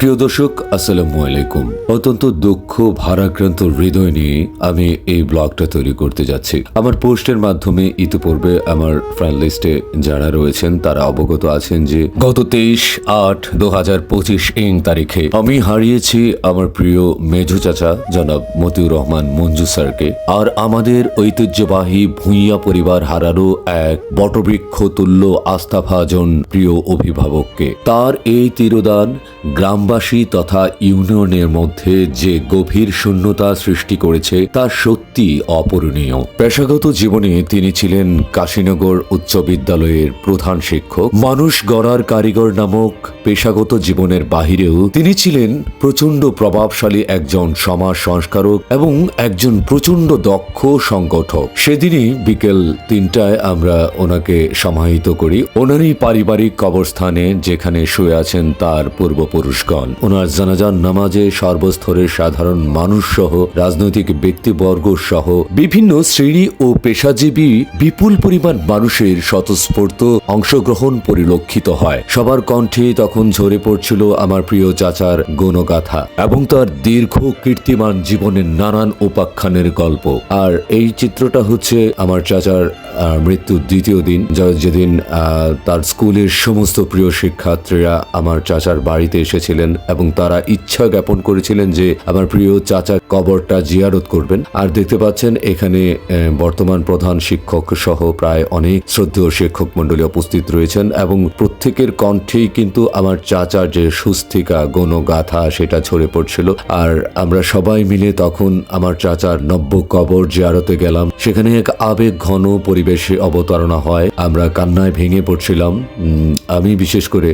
প্রিয় দর্শক, আসসালামু আলাইকুম। অত্যন্ত দুঃখ, ভারাক্রান্ত হৃদয় নিয়ে আমি এই ব্লগটা তৈরি করতে যাচ্ছি। আমার পোস্টের মাধ্যমে ইতিপূর্বে আমার ফ্রেন্ড লিস্টে যারা রয়েছেন, তারা অবগত আছেন যে গত তেইশ আট দু হাজার পঁচিশ ইং তারিখে আমি হারিয়েছি আমার প্রিয় মেজু চাচা, জনাব মতিউর রহমান মঞ্জু স্যারকে। আর আমাদের ঐতিহ্যবাহী ভূঁইয়া পরিবার হারারও এক বটবৃক্ষ তুল্য আস্থাভাজন প্রিয় অভিভাবককে। তার এই তিরোদান গ্রামবাসী তথা ইউনিয়নের মধ্যে যে গভীর শূন্যতা সৃষ্টি করেছে, তা সত্যি অপূরণীয়। পেশাগত জীবনে তিনি ছিলেন কাশীনগর উচ্চ বিদ্যালয়ের প্রধান শিক্ষক। মানুষ গড়ার কারিগর নামক পেশাগত জীবনের বাহিরেও তিনি ছিলেন প্রচণ্ড প্রভাবশালী একজন সমাজ সংস্কারক এবং একজন প্রচণ্ড দক্ষ সংগঠক। সেদিনই বিকেল তিনটায় আমরা ওনাকে সমাহিত করি। ওনারই পারিবারিক কবরস্থানে যেখানে শুয়ে আছেন তার পূর্বপুরুষগণ ওনার জানাজান নামাজে সর্বস্তরের সাধারণ মানুষ সহ রাজনৈতিক ব্যক্তিবর্গ সহ বিভিন্ন শ্রেণি ও পেশাজীবী বিপুল পরিমাণ মানুষের স্বতঃস্ফূর্ত অংশগ্রহণ পরিলক্ষিত হয়। সবার কণ্ঠে তখন ঝরে পড়ছিল আমার প্রিয় চাচার গণগাথা এবং তার দীর্ঘ কীর্তিমান জীবনের নানান উপাখ্যানের গল্প। আর এই চিত্রটা হচ্ছে আমার চাচার মৃত্যুর দ্বিতীয় দিন যেদিন তার স্কুলের সমস্ত প্রিয় শিক্ষার্থীরা আমার চাচার বাড়িতে এসেছিলেন এবং তারা ইচ্ছা জ্ঞাপন করেছিলেন যে আমার প্রিয় চাচার কবরটা জিয়ারত করবেন। আর দেখতে পাচ্ছেন এখানে বর্তমান প্রধান শিক্ষক সহ প্রায় অনেক শ্রদ্ধেয় শিক্ষক মন্ডলী উপস্থিত রয়েছেন এবং প্রত্যেকের কণ্ঠেই কিন্তু আমার চাচার যে সুস্থিকা, গণগাথা সেটা ছড়ে পড়ছিল। আর আমরা সবাই মিলে তখন আমার চাচার নব্য কবর জিয়ারতে গেলাম। সেখানে এক আবেগ ঘন পরিবেশে অবতারণা হয়। আমরা কান্নায় ভেঙে পড়ছিলাম। আমি বিশেষ করে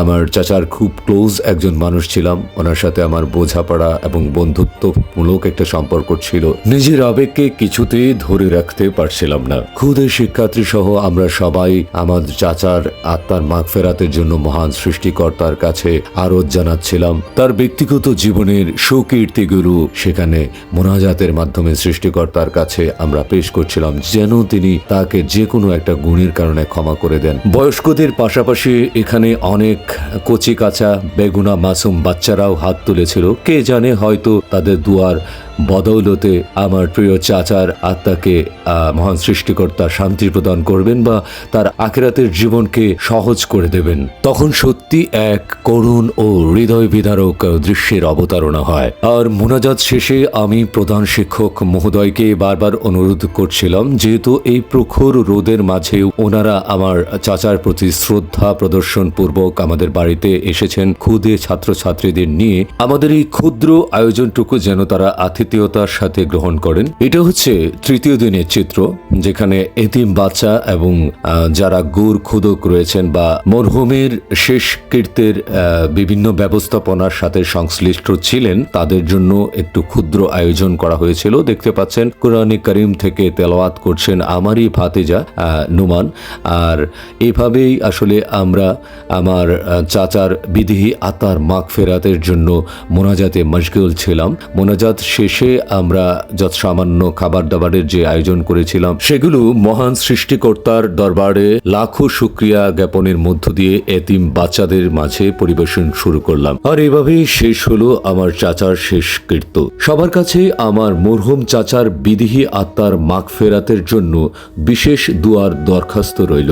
আমার চাচার খুব ক্লোজ একজন মানুষ ছিলাম। ওনার সাথে আমার বোঝাপড়া এবং বন্ধুত্বমূলক একটা সম্পর্ক ছিল। নিজের আবেগকে কিছুতেই ধরে রাখতে পারছিলাম না। খুদে শিক্ষার্থী সহ আমরা সবাই আমার চাচার আত্মার মাগ ফেরাতের জন্য মহান সৃষ্টিকর্তার কাছে আরত জানাচ্ছিলাম। তার ব্যক্তিগত জীবনের সুকীর্তিগুলো সেখানে মোনাজাতের মাধ্যমে সৃষ্টিকর্তার কাছে আমরা পেশ করছিলাম, যেন তিনি তাকে যে কোনো একটা গুণের কারণে ক্ষমা করে দেন। বয়স্কদের পাশাপাশি এখানে অনেক কচি কাঁচা বেগুনা মাসুম বাচ্চারাও হাত তুলেছিল। কে জানে হয়তো তাদের দুয়ার বদৌলতে আমার প্রিয় চাচার আত্মাকে মহান সৃষ্টিকর্তা শান্তি প্রদান করবেন বা তার আখেরাতের জীবনকে সহজ করে দেবেন। তখন সত্যি এক করুণ ও হৃদয় বিদারক দৃশ্যের অবতারণা হয়। আর মোনাজাত শেষে আমি প্রধান শিক্ষক মহোদয়কে বারবার অনুরোধ করছিলাম, যেহেতু এই প্রখর রোদের মাঝেও ওনারা আমার চাচার প্রতি শ্রদ্ধা প্রদর্শন পূর্বক আমাদের বাড়িতে এসেছেন। ক্ষুদে ছাত্রছাত্রীদের নিয়ে আমাদের এই ক্ষুদ্র আয়োজনটুকু যেন তারা আতিথেয়তার সাথে গ্রহণ করেন। এটা হচ্ছে তৃতীয় দিনের চিত্র, যেখানে এতিম বাচ্চা এবং যারা গুর খুদক রয়েছেন বা মরহুমের শেষ কীর্তের বিভিন্ন ব্যবস্থাপনার সাথে সংশ্লিষ্ট ছিলেন, তাদের জন্য একটু ক্ষুদ্র আয়োজন করা হয়েছিল। দেখতে পাচ্ছেন, কোরআনে করিম থেকে তেলাওয়াত করছেন আমারই ভাতিজা নুমান। আর এভাবেই আসলে আমরা আমার চাচার বিধিহি আতার মাগ ফেরাতের জন্য মোনাজাতে মশগুল ছিলাম। মোনাজাত শেষে আমরা যত সামান্য খাবার দাবারের যে আয়োজন করেছিলাম, সেগুলো মহান সৃষ্টিকর্তার দরবারে লাখো শুক্রিয়া জ্ঞাপনের মধ্য দিয়ে এতিম বাচ্চাদের মাঝে পরিবেশন শুরু করলাম। আর এভাবেই শেষ হলো আমার চাচার শেষ কীর্ত। সবার কাছে আমার মরহুম চাচার বিধিহি আত্মার মাগ ফেরাতের জন্য বিশেষ দুয়ার দরখাস্ত রইল।